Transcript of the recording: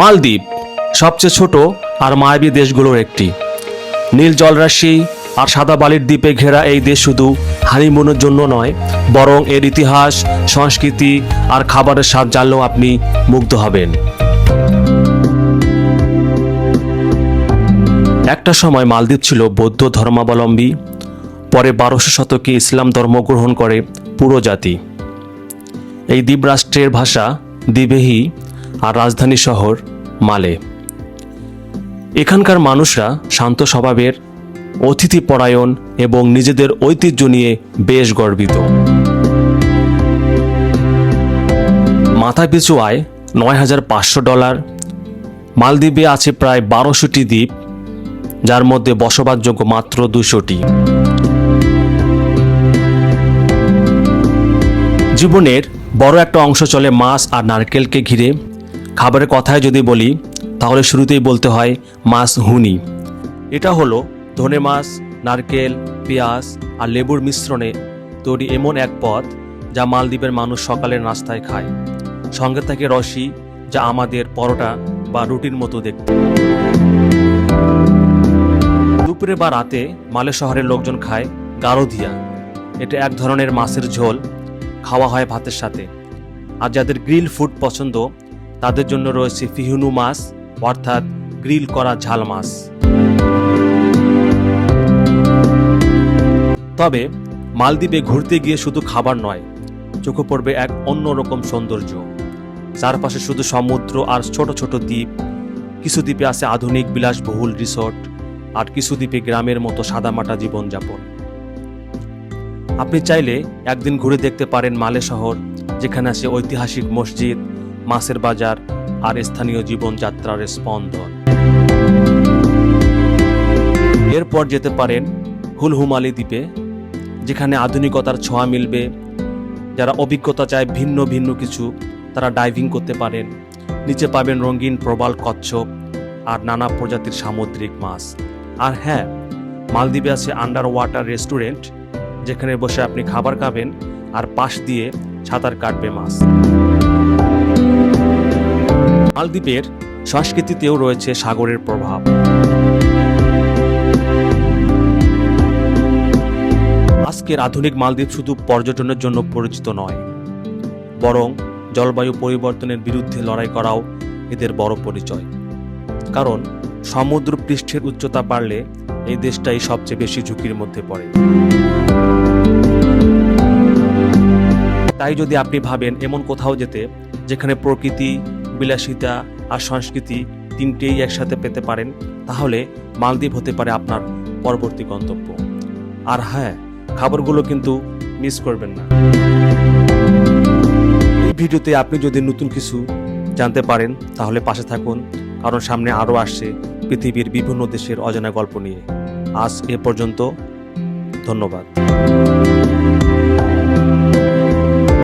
মালদ্বীপ, সবচেয়ে ছোট আর মায়াবী দেশগুলোর একটি। নীল জলরাশি আর সাদা বালির দ্বীপে ঘেরা এই দেশ শুধু হানিমুনের জন্য নয়, বরং এর ইতিহাস, সংস্কৃতি আর খাবারের স্বাদ জানলেও আপনি মুগ্ধ হবেন। একটা সময় মালদ্বীপ ছিল বৌদ্ধ ধর্মাবলম্বী, পরে বারোশো শতকে ইসলাম ধর্ম গ্রহণ করে পুরো জাতি। এই দ্বীপরাষ্ট্রের ভাষা দ্বীপেহি আর রাজধানী শহর মালে। এখানকার মানুষরা শান্ত স্বভাবের, অতিথি পরায়ণ এবং নিজেদের ঐতিহ্য নিয়ে বেশ গর্বিত। মাথাপিছু আয় নয় হাজার পাঁচশো ডলার। মালদ্বীপে আছে প্রায় বারোশোটি দ্বীপ, যার মধ্যে বসবাসযোগ্য মাত্র দুশোটি জীবনের বড় একটা অংশ চলে মাছ আর নারকেলকে ঘিরে। খাবারের কথায় যদি বলি, তাহলে শুরুতেই বলতে হয় মাছ হুনি। এটা হলো ধনে মাছ, নারকেল, পেঁয়াজ আর লেবুর মিশ্রণে তৈরি এমন এক পদ যা মালদ্বীপের মানুষ সকালের নাস্তায় খায়। সঙ্গে থাকে রসি, যা আমাদের পরোটা বা রুটির মতো দেখতে। দুপুরে বা রাতে মালে শহরের লোকজন খায় গারোধিয়া। এটা এক ধরনের মাছের ঝোল, খাওয়া হয় ভাতের সাথে। আর যাদের গ্রিল ফুড পছন্দ তাদের জন্য রয়েছে ফিহুনু মাছ, অর্থাৎ গ্রিল করা ঝাল মাছ। তবে মালদ্বীপে ঘুরতে গিয়ে শুধু খাবার নয়, চোখে পড়বে এক অন্যরকম সৌন্দর্য। চারপাশে শুধু সমুদ্র আর ছোট ছোট দ্বীপ, কিছু দ্বীপে আছে আধুনিক বিলাসবহুল রিসোর্ট, আর কিছু দ্বীপে গ্রামের মতো সাদামাটা জীবনযাপন। আপনি চাইলে একদিন ঘুরে দেখতে পারেন মালে শহর, যেখানে আছে ঐতিহাসিক মসজিদ মাছের বাজার আর স্থানীয় জীবনযাত্রার স্পন্দন। এরপর যেতে পারেন হুলহুমালি দ্বীপে, যেখানে আধুনিকতার ছোঁয়া মিলবে। যারা অভিজ্ঞতা চায় ভিন্ন ভিন্ন কিছু, তারা ডাইভিং করতে পারেন। নিচে পাবেন রঙিন প্রবাল কচ্ছপ আর নানা প্রজাতির সামুদ্রিক মাছ। আর হ্যাঁ মালদ্বীপে আছে আন্ডার ওয়াটার রেস্টুরেন্ট যেখানে বসে আপনি খাবার খাবেন আর পাশ দিয়ে সাঁতার কাটবে মাছ। মালদ্বীপের সংস্কৃতিতেও রয়েছে সাগরের প্রভাব। আজকের আধুনিক মালদ্বীপ শুধু পর্যটনের জন্য পরিচিত নয়, বরং জলবায়ু পরিবর্তনের বিরুদ্ধে লড়াই করাও এদের বড় পরিচয়। কারণ সমুদ্র পৃষ্ঠের উচ্চতা বাড়লে এই দেশটাই সবচেয়ে বেশি ঝুঁকির মধ্যে পড়ে। তাই যদি আপনি ভাবেন এমন কোথাও যেতে, যেখানে প্রকৃতি বিলাসিতা আর সংস্কৃতি তিনটেই একসাথে পেতে পারেন, তাহলে মালদ্বীপ হতে পারে আপনার পরবর্তী গন্তব্য। আর হ্যাঁ খাবারগুলো কিন্তু মিস করবেন না। এই ভিডিওতে আপনি যদি নতুন কিছু জানতে পারেন, তাহলে পাশে থাকুন, কারণ সামনে আরও আসছে পৃথিবীর বিভিন্ন দেশের অজানা গল্প নিয়ে। আজ এ পর্যন্ত, ধন্যবাদ।